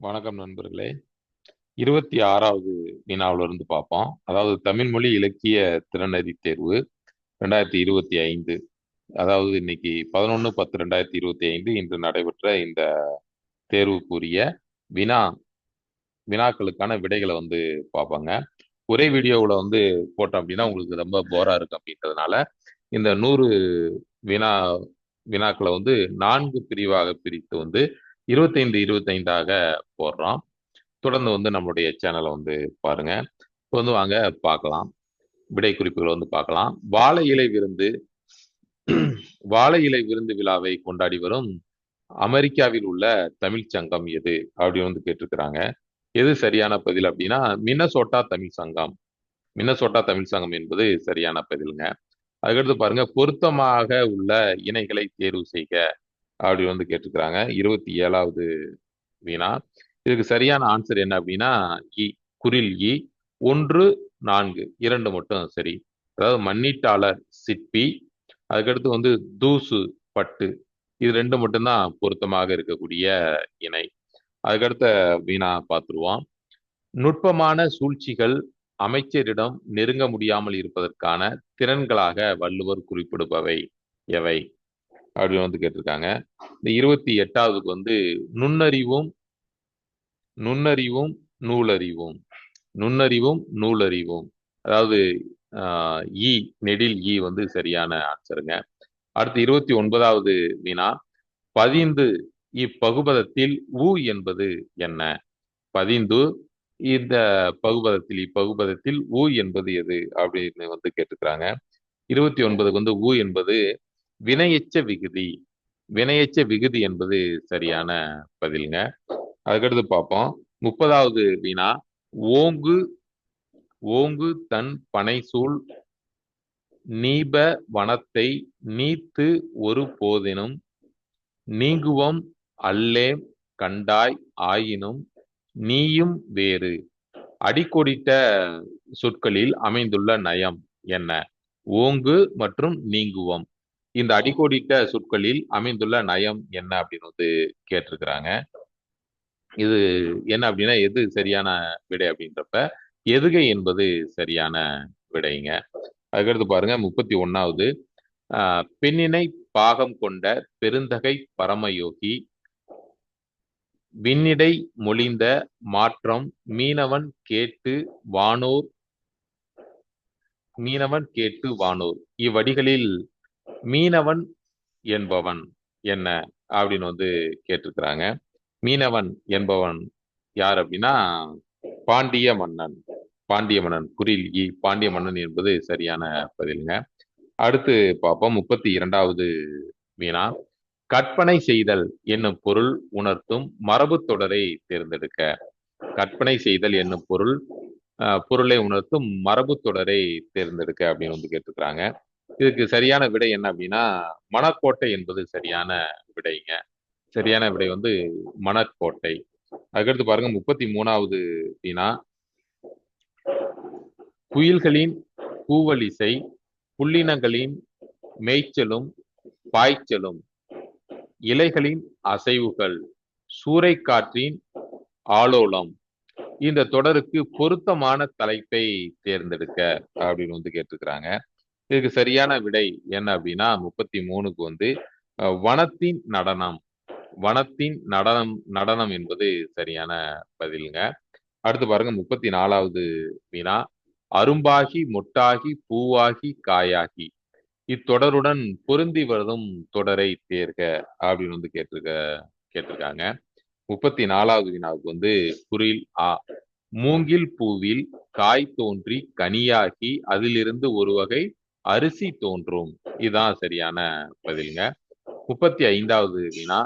வணக்கம் நண்பர்களே. இருபத்தி ஆறாவது வினாவுல இருந்து பார்ப்போம். அதாவது தமிழ் மொழி இலக்கிய திறனறி தேர்வு ரெண்டாயிரத்தி இருபத்தி ஐந்து. அதாவது இன்னைக்கு பதினொன்று பத்து ரெண்டாயிரத்தி இருபத்தி ஐந்து இன்று நடைபெற்ற இந்த தேர்வுக்குரிய வினா வினாக்களுக்கான விடைகளை வந்து பார்ப்பாங்க. ஒரே வீடியோவில் வந்து போட்டோம் அப்படின்னா உங்களுக்கு ரொம்ப போராக இருக்கும் அப்படின்றதுனால இந்த நூறு வினா வினாக்களை வந்து நான்கு பிரிவாக பிரித்து வந்து இருபத்தைந்து இருபத்தைந்தாக போடுறோம். தொடர்ந்து வந்து நம்மளுடைய சேனலை வந்து பாருங்க. இப்போ வந்து வாங்க பார்க்கலாம். விடை குறிப்புகளை வந்து பார்க்கலாம். வாழை இலை விருந்து வாழை இலை விருந்து விழாவை கொண்டாடி வரும் அமெரிக்காவில் உள்ள தமிழ் சங்கம் எது அப்படின்னு வந்து கேட்டிருக்கிறாங்க. எது சரியான பதில் அப்படின்னா மின்னசோட்டா தமிழ் சங்கம். மின்னசோட்டா தமிழ் சங்கம் என்பது சரியான பதிலுங்க. அதுக்கடுத்து பாருங்க பொருத்தமாக உள்ள இணைகளை தேர்வு செய்க. அப்படி வந்து கேட்டிருக்கிறாங்க இருபத்தி ஏழாவது வினா இதுக்கு சரியான ஆன்சர் என்ன அப்படின்னா இ குரில் இ ஒன்று நான்கு. இரண்டு மட்டும் சரி. அதாவது மன்னிட்டாளர் சிற்பி அதுக்கடுத்து வந்து தூசு பட்டு. இது ரெண்டு மட்டும்தான் பொருத்தமாக இருக்கக்கூடிய இணை. அதுக்கடுத்த வீணா பார்த்துருவோம். நுட்பமான சூழ்ச்சிகள் அமைச்சரிடம் நெருங்க முடியாமல் இருப்பதற்கான திறன்களாக வள்ளுவர் குறிப்பிடுபவை. எவை? அப்படின்னு வந்து கேட்டிருக்காங்க. இந்த இருபத்தி எட்டாவதுக்கு வந்து நுண்ணறிவும் நுண்ணறிவும் நூலறிவும். நுண்ணறிவும் நூலறிவும். அதாவது இ நெடில் இ வந்து சரியான ஆன்சருங்க அடுத்து இருபத்தி ஒன்பதாவது வினா பதிந்து இப்பகுபதத்தில் உ என்பது என்ன? பதிந்து இந்த பகுபதத்தில் இப்பகுபதத்தில் உ என்பது எது? அப்படின்னு வந்து கேட்டுக்கிறாங்க இருபத்தி ஒன்பதுக்கு வந்து உ என்பது வினையச்ச விகுதி. வினையச்ச விகுதி என்பது சரியான பதிலுங்க. அதுக்கடுத்து பார்ப்போம். முப்பதாவது வினா ஓங்கு ஓங்கு தன் பனைசூழ் நீப வனத்தை நீத்து ஒரு போதினும் நீங்குவம் அல்லேம் கண்டாய் ஆயினும் நீயும் வேறு. அடிக்கோடிட்ட சொற்களில் அமைந்துள்ள நயம் என்ன? ஓங்கு மற்றும் நீங்குவம். இந்த அடிக்கோடிட்ட சொற்களில் அமைந்துள்ள நயம் என்ன அப்படின்னு வந்து கேட்டிருக்கிறாங்க. இது என்ன அப்படின்னா எது சரியான விடை அப்படின்றப்ப எதுகை என்பது சரியான விடைங்க. அதுக்கடுத்து பாருங்க முப்பத்தி ஒன்னாவது பெண்ணினை பாகம் கொண்ட பெருந்தகை பரமயோகி விண்ணிடை மொழிந்த மாற்றம் மீனவன் கேட்டு வானோர் மீனவன் கேட்டு வானோர். இவ்வடிகளில் மீனவன் என்பவன் என்ன அப்படின்னு வந்து கேட்டிருக்கிறாங்க. மீனவன் என்பவன் யார் அப்படின்னா பாண்டிய மன்னன். பாண்டிய மன்னன் குரில் இ. பாண்டிய மன்னன் என்பது சரியான பதிலுங்க. அடுத்து பார்ப்போம் முப்பத்தி இரண்டாவது வீணா கற்பனை செய்தல் என்னும் பொருள் உணர்த்தும் மரபு தொடரை தேர்ந்தெடுக்க. கற்பனை செய்தல் என்னும் பொருள் பொருளை உணர்த்தும் மரபு தொடரை தேர்ந்தெடுக்க அப்படின்னு வந்து கேட்டுக்கிறாங்க இதுக்கு சரியான விடை என்ன அப்படின்னா மணக்கோட்டை என்பது சரியான விடைங்க. சரியான விடை வந்து மணக்கோட்டை. அதுக்கடுத்து பாருங்க முப்பத்தி மூணாவது அப்படின்னா குயில்களின் கூவலிசை புள்ளினங்களின் மேய்ச்சலும் பாய்ச்சலும் இலைகளின் அசைவுகள் சூறைக்காற்றின் ஆலோலம். இந்த தொடருக்கு பொருத்தமான தலைப்பை தேர்ந்தெடுக்க அப்படின்னு வந்து கேட்டிருக்கிறாங்க. இதுக்கு சரியான விடை என்ன அப்படின்னா முப்பத்தி மூணுக்கு வந்து வனத்தின் நடனம். வனத்தின் நடனம் நடனம் என்பது சரியான பதிலுங்க. அடுத்து பாருங்க முப்பத்தி நாலாவது வினா அரும்பாகி மொட்டாகி பூவாகி காயாகி. இத்தொடருடன் பொருந்தி வரும் தொடரை தேர்க அப்படின்னு வந்து கேட்டிருக்க கேட்டிருக்காங்க. முப்பத்தி நாலாவது வினாவுக்கு வந்து குரில் ஆ. மூங்கில் பூவில் காய் தோன்றி கனியாகி அதிலிருந்து ஒரு வகை அரிசி தோன்றும். இதுதான் சரியான பதிலுங்க. முப்பத்தி ஐந்தாவது வினா.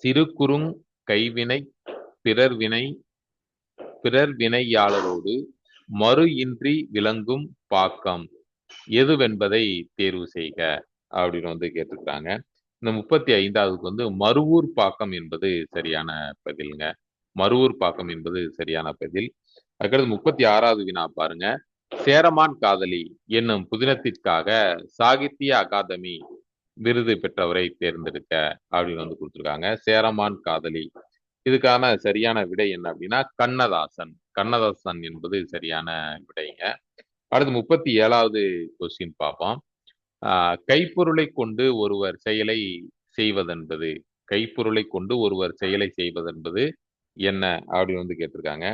சிறு குறுங் கைவினை பிறர் வினை பிறர் வினையாளரோடு மறு இன்றி விளங்கும் பாக்கம். எதுவென்பதை தேர்வு செய்க. அப்படின்னு வந்து கேட்டிருக்காங்க இந்த முப்பத்தி ஐந்தாவதுக்கு வந்து மறுவூர் பாக்கம் என்பது சரியான பதிலுங்க. மறுவூர் பாக்கம் என்பது சரியான பதில். அதுக்கடுத்து முப்பத்தி ஆறாவது வினா பாருங்க. சேரமான் காதலி என்னும் புதினத்திற்காக சாகித்ய அகாதமி விருது பெற்றவரை தேர்ந்தெடுக்க அப்படின்னு வந்து கொடுத்துருக்காங்க. சேரமான் காதலி. இதுக்கான சரியான விடை என்ன அப்படின்னா கண்ணதாசன். கண்ணதாசன் என்பது சரியான விடைங்க. அடுத்து முப்பத்தி ஏழாவது கொஸ்டின் பார்ப்போம். ஆஹ் கைப்பொருளை கொண்டு ஒருவர் செயலை செய்வதென்பது கைப்பொருளை கொண்டு ஒருவர் செயலை செய்வதென்பது என்ன அப்படின்னு வந்து கேட்டிருக்காங்க.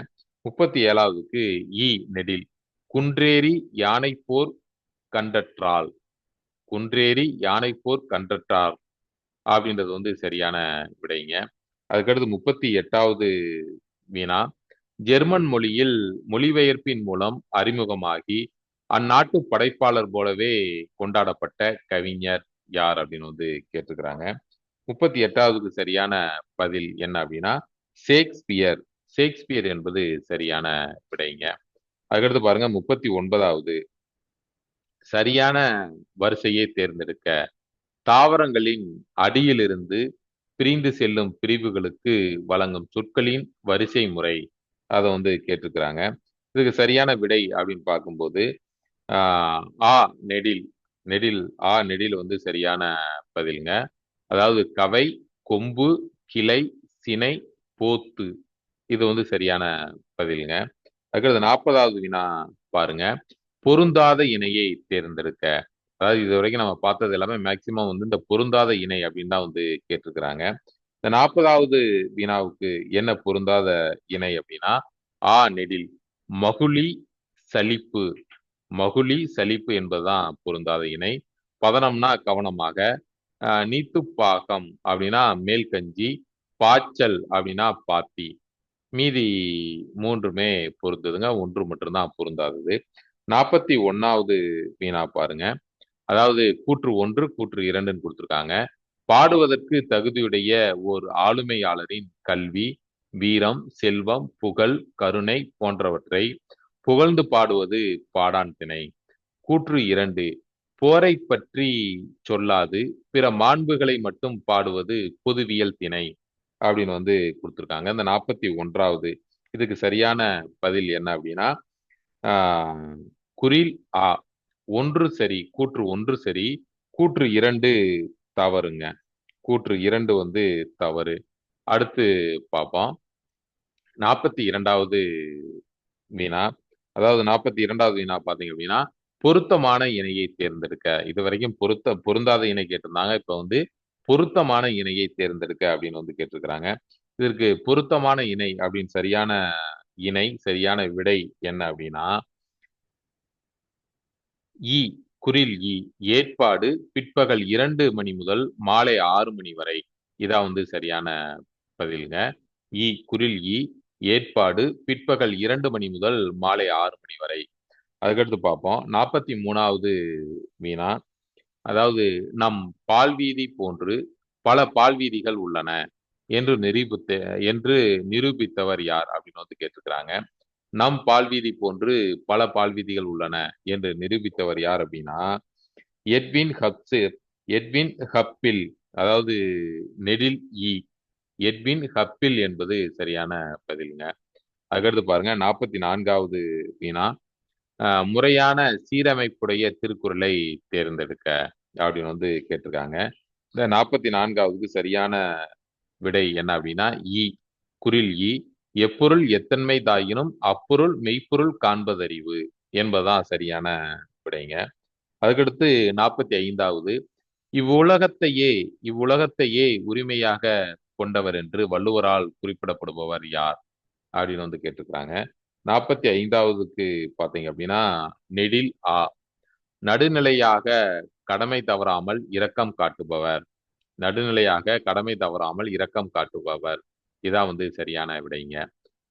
முப்பத்தி ஏழாவதுக்கு இ நெடில். குன்றேறி யானை போர் கண்டற்றால் குன்றேறி யானை போர் அப்படின்றது வந்து சரியான விடைங்க. அதுக்கடுத்து முப்பத்தி எட்டாவது வீணா ஜெர்மன் மொழியில் மொழிபெயர்ப்பின் மூலம் அறிமுகமாகி அந்நாட்டு படைப்பாளர் போலவே கொண்டாடப்பட்ட கவிஞர் யார் அப்படின்னு வந்து கேட்டிருக்கிறாங்க. முப்பத்தி எட்டாவதுக்கு சரியான பதில் என்ன அப்படின்னா ஷேக்ஸ்பியர். ஷேக்ஸ்பியர் என்பது சரியான விடைங்க. அதுக்கடுத்து பாருங்க முப்பத்தி ஒன்பதாவது சரியான வரிசையை தேர்ந்தெடுக்க தாவரங்களின் அடியிலிருந்து பிரிந்து செல்லும் பிரிவுகளுக்கு வழங்கும் சொற்களின் வரிசை முறை. அதை வந்து கேட்டிருக்கிறாங்க. இதுக்கு சரியான விடை அப்படின்னு பார்க்கும்போது ஆஹ் ஆ நெடில். நெடில் ஆ நெடில் வந்து சரியான பதிலுங்க. அதாவது கவை கொம்பு கிளை சினை போத்து. இது வந்து சரியான பதிலுங்க. அதுக்கடுத்து நாற்பதாவது வினா பாருங்க. பொருந்தாத இணையை தேர்ந்தெடுக்க. அதாவது இது வரைக்கும் நம்ம பார்த்தது எல்லாமே மேக்சிமம் வந்து இந்த பொருந்தாத இணை அப்படின்னு தான் வந்து கேட்டிருக்கிறாங்க. இந்த நாற்பதாவது வினாவுக்கு என்ன பொருந்தாத இணை அப்படின்னா ஆ நெடில். மகுழி சலிப்பு. மகுழி சலிப்பு என்பதுதான் பொருந்தாத இணை. பதனம்னா கவனமாக. நீத்துப்பாகம் அப்படின்னா மேல்கஞ்சி. பாய்ச்சல் அப்படின்னா பாத்தி. மீதி மூன்றுமே பொருந்ததுங்க. ஒன்று மட்டும்தான் பொருந்தாதது. நாற்பத்தி ஒன்னாவது வீணா பாருங்க. அதாவது கூற்று ஒன்று கூற்று இரண்டுன்னு கொடுத்துருக்காங்க. பாடுவதற்கு தகுதியுடைய ஓர் ஆளுமையாளரின் கல்வி வீரம் செல்வம் புகழ் கருணை போன்றவற்றை புகழ்ந்து பாடுவது பாடான் திணை. கூற்று இரண்டு போரை பற்றி சொல்லாது பிற மாண்புகளை மட்டும் பாடுவது பொதுவியல் திணை. அப்படின்னு வந்து கொடுத்துருக்காங்க. இந்த நாற்பத்தி ஒன்றாவது இதுக்கு சரியான பதில் என்ன அப்படின்னா ஆஹ் ஆ ஒன்று சரி கூற்று ஒன்று சரி கூற்று இரண்டு தவறுங்க. கூற்று இரண்டு வந்து தவறு. அடுத்து பார்ப்போம். நாற்பத்தி இரண்டாவது வீணா. அதாவது நாற்பத்தி இரண்டாவது வீணா பார்த்தீங்க அப்படின்னா பொருத்தமான இணையை தேர்ந்தெடுக்க. இது வரைக்கும் பொருத்த பொருந்தாத இணை கேட்டிருந்தாங்க. இப்போ வந்து பொருத்தமான இணையை தேர்ந்தெடுக்க அப்படின்னு வந்து கேட்டிருக்கிறாங்க. இதற்கு பொருத்தமான இணை அப்படின்னு சரியான இணை சரியான விடை என்ன அப்படின்னா இ குரில் இ ஏற்பாடு பிற்பகல் இரண்டு மணி முதல் மாலை ஆறு மணி வரை. இதான் வந்து சரியான பதிலுங்க. இ குரில் இ ஏற்பாடு பிற்பகல் இரண்டு மணி முதல் மாலை ஆறு மணி வரை. அதுக்கடுத்து பார்ப்போம். நாற்பத்தி மூணாவது மீனா அதாவது நம் பால்வீதி போன்று பல பால்வீதிகள் உள்ளன என்று நிரூபித்த என்று நிரூபித்தவர் யார் அப்படின்னு வந்து கேட்டிருக்கிறாங்க. நம் பால்வீதி போன்று பல பால்வீதிகள் உள்ளன என்று நிரூபித்தவர் யார் அப்படின்னா எட்வின் ஹப்சிர் எட்வின் ஹப்பில் அதாவது நெடில் இ எட்வின் ஹப்பில் என்பது சரியான பதிலுங்க. அதுக்கடுத்து பாருங்க நாற்பத்தி நான்காவது வீணா? முறையான சீரமைப்புடைய திருக்குறளை தேர்ந்தெடுக்க அப்படின்னு வந்து கேட்டிருக்காங்க. இந்த நாற்பத்தி நான்காவதுக்கு சரியான விடை என்ன அப்படின்னா இ குரில் இ எப்பொருள் எத்தன்மை தாயினும் அப்பொருள் மெய்ப்பொருள் காண்பதறிவு என்பதுதான் சரியான விடைங்க. அதுக்கடுத்து நாற்பத்தி ஐந்தாவது இவ்வுலகத்தையே இவ்வுலகத்தையே உரிமையாக கொண்டவர் என்று வள்ளுவரால் குறிப்பிடப்படுபவர் யார்? அப்படின்னு வந்து கேட்டிருக்கிறாங்க. நாற்பத்தி ஐந்தாவதுக்கு பார்த்தீங்க அப்படின்னா நெடில் ஆ. நடுநிலையாக கடமை தவறாமல் இரக்கம் காட்டுபவர். நடுநிலையாக கடமை தவறாமல் இரக்கம் காட்டுபவர். இதான் வந்து சரியான விடைங்க.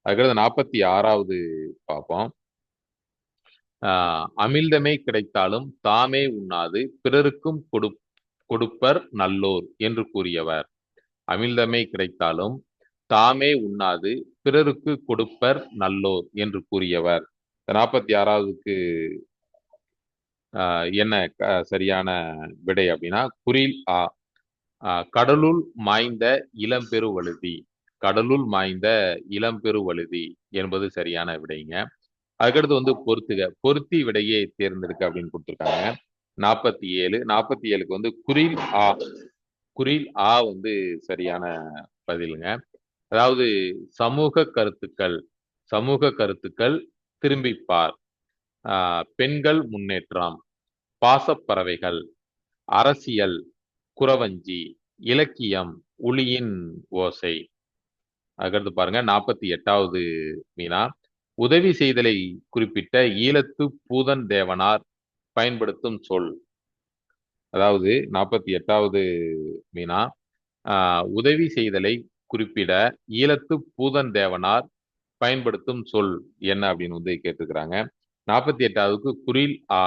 அதுக்கடுத்து நாற்பத்தி ஆறாவது பார்ப்போம். ஆஹ் அமிழ்தமே கிடைத்தாலும் தாமே உண்ணாது பிறருக்கும் கொடு கொடுப்பர் நல்லோர் என்று கூறியவர். அமிழ்தமே கிடைத்தாலும் தாமே உண்ணாது பிறருக்கு கொடுப்பர் நல்லோர் என்று கூறியவர். நாற்பத்தி ஆறாவதுக்கு என்ன சரியான விடை அப்படின்னா குரில் ஆ கடலுள் மாய்ந்த இளம்பெரு வழுதி கடலுள் மாய்ந்த இளம்பெரு வழுதி என்பது சரியான விடைங்க. அதுக்கடுத்து வந்து பொருத்துக பொருத்தி விடையை தேர்ந்தெடுக்க அப்படின்னு கொடுத்துருக்காங்க. நாற்பத்தி ஏழு நாற்பத்தி ஏழுக்கு வந்து குரில் ஆ குரில் ஆ வந்து சரியான பதிலுங்க. அதாவது சமூக கருத்துக்கள் சமூக கருத்துக்கள் திரும்பிப்பார். பெண்கள் முன்னேற்றம் பாசப்பறவைகள் அரசியல் குறவஞ்சி இலக்கியம் உளியின் ஓசை. அதுக்கடுத்து பாருங்க நாற்பத்தி எட்டாவது மீனா. உதவி செய்தலை குறிப்பிட்ட ஈழத்து பூதன் தேவனார் பயன்படுத்தும் சொல். அதாவது நாற்பத்தி எட்டாவது மீனா உதவி செய்தலை குறிப்பிட ஈழத்து பூதன் தேவனார் பயன்படுத்தும் சொல் என்ன அப்படின்னு வந்து கேட்டிருக்கிறாங்க. நாற்பத்தி எட்டாவதுக்கு குரில் ஆ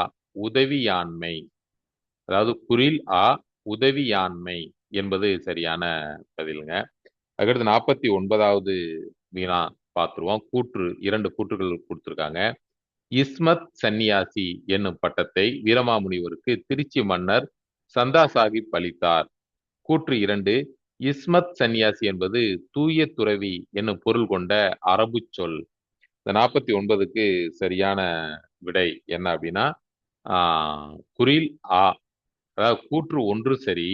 உதவியாண்மை. அதாவது குரில் ஆ உதவியாண்மை என்பது சரியான பதிலுங்க. அதுக்கடுத்து நாற்பத்தி ஒன்பதாவது வீணா பார்த்துருவோம். கூற்று இரண்டு கூற்றுகள் கொடுத்துருக்காங்க. இஸ்மத் சன்னியாசி என்னும் பட்டத்தை வீரமாமுனிவருக்கு திருச்சி மன்னர் சந்தா சாஹிப் அளித்தார் கூற்று இரண்டு இஸ்மத் சன்னியாசி என்பது தூய துறவி என்னும் பொருள் கொண்ட அரபு சொல். இந்த நாற்பத்தி ஒன்பதுக்கு சரியான விடை என்ன அப்படின்னா குரில் ஆ. அதாவது கூற்று ஒன்று சரி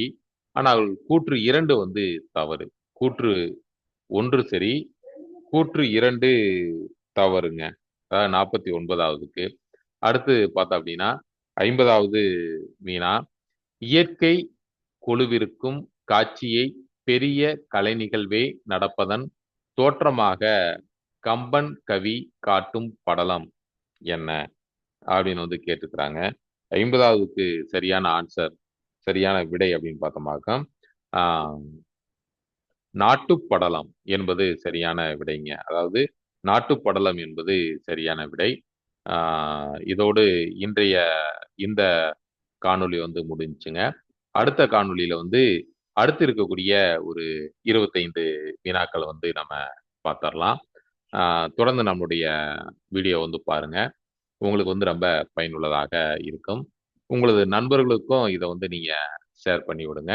ஆனால் கூற்று இரண்டு வந்து தவறு. கூற்று ஒன்று சரி கூற்று இரண்டு தவறுங்க. அதாவது நாற்பத்தி ஒன்பதாவதுக்கு. அடுத்து பார்த்தா அப்படின்னா ஐம்பதாவது மீனா இயற்கை கொழுவிற்கும் காட்சியை பெரிய கலை நிகழ்வே நடப்பதன் தோற்றமாக கம்பன் கவி காட்டும் படலம் என்ன? அப்படின்னு வந்து கேட்டுக்கிறாங்க. ஐம்பதாவதுக்கு சரியான ஆன்சர் சரியான விடை அப்படின்னு பார்த்தோமாக்க ஆஹ் நாட்டுப்படலம் என்பது சரியான விடைங்க. அதாவது நாட்டுப்படலம் என்பது சரியான விடை. ஆஹ் இதோடு இன்றைய இந்த காணொளி வந்து முடிஞ்சுங்க அடுத்த காணொளியில வந்து அடுத்து இருக்கக்கூடிய ஒரு இருபத்தைந்து வினாக்களை வந்து நம்ம பார்த்துடலாம். தொடர்ந்து நம்மளுடைய வீடியோ வந்து பாருங்க. உங்களுக்கு வந்து ரொம்ப பயனுள்ளதாக இருக்கும். உங்களது நண்பர்களுக்கும் இதை வந்து நீங்கள் ஷேர் பண்ணி விடுங்க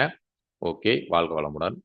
ஓகே வாழ்க வளமுடன்.